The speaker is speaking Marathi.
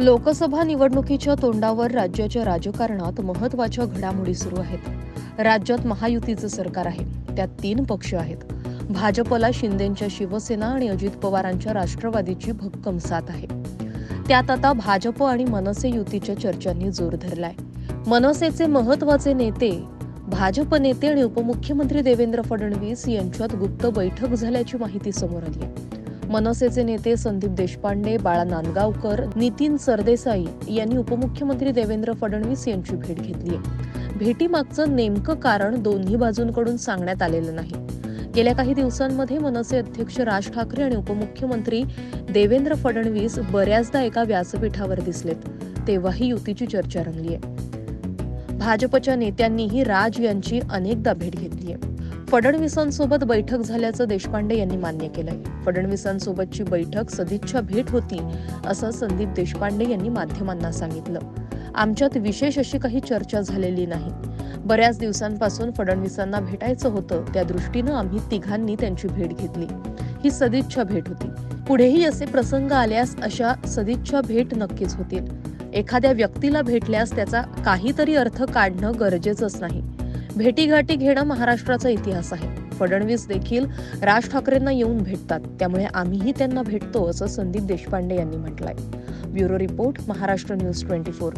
लोकसभा निवडणुकीच्या तोंडावर राज्याच्या राजकारणात महत्त्वाच्या घडामोडी सुरू आहेत. राज्यात महायुतीचं सरकार आहे. त्यात तीन पक्ष आहेत. भाजपला शिंदेंच्या शिवसेना आणि अजित पवारांच्या राष्ट्रवादीची भक्कम साथ आहे. त्यात आता भाजप आणि मनसे युतीच्या चर्चांनी जोर धरलाय. मनसेचे महत्त्वाचे नेते भाजप नेते आणि उपमुख्यमंत्री देवेंद्र फडणवीस यांच्यात गुप्त बैठक झाल्याची माहिती समोर आली आहे. मनसेचे नेते संदीप देशपांडे बाळा नांदगावकर नितीन सरदेसाई यांनी उपमुख्यमंत्री देवेंद्र फडणवीस यांची भेट घेतली आहे. भेटीमागचं नेमकं कारण दोन्ही बाजूंकडून सांगण्यात आलेलं नाही. गेल्या काही दिवसांमध्ये मनसे अध्यक्ष राज ठाकरे आणि उपमुख्यमंत्री देवेंद्र फडणवीस बऱ्याचदा एका व्यासपीठावर दिसलेत तेव्हाही युतीची चर्चा रंगली आहे. भाजपच्या नेत्यांनीही राज यांची अनेकदा भेट घेतली आहे. फडणवीसांसोबत बैठक झाल्याचं देशपांडे यांनी मान्य केलंय. फडणवीसांसोबतची बैठक सदिच्छा भेट होती असं संदीप देशपांडे यांनी माध्यमांना सांगितलं. आमच्यात विशेष अशी काही चर्चा झालेली नाही. बऱ्याच दिवसांपासून फडणवीसांना भेटायचं होतं त्या दृष्टीनं आम्ही तिघांनी त्यांची भेट घेतली. ही सदिच्छा भेट होती. पुढेही असे प्रसंग आल्यास अशा सदिच्छा भेट नक्कीच होतील. एखाद्या व्यक्तीला भेटल्यास त्याचा काहीतरी अर्थ काढणं गरजेचंच नाही. भेटीगाठी घेणं महाराष्ट्राचा इतिहास आहे. फडणवीस देखील राज ठाकरेंना येऊन भेटतात. त्यामुळे आम्हीही त्यांना भेटतो असं संदीप देशपांडे यांनी म्हटलंय. Bureau report Maharashtra news twenty four.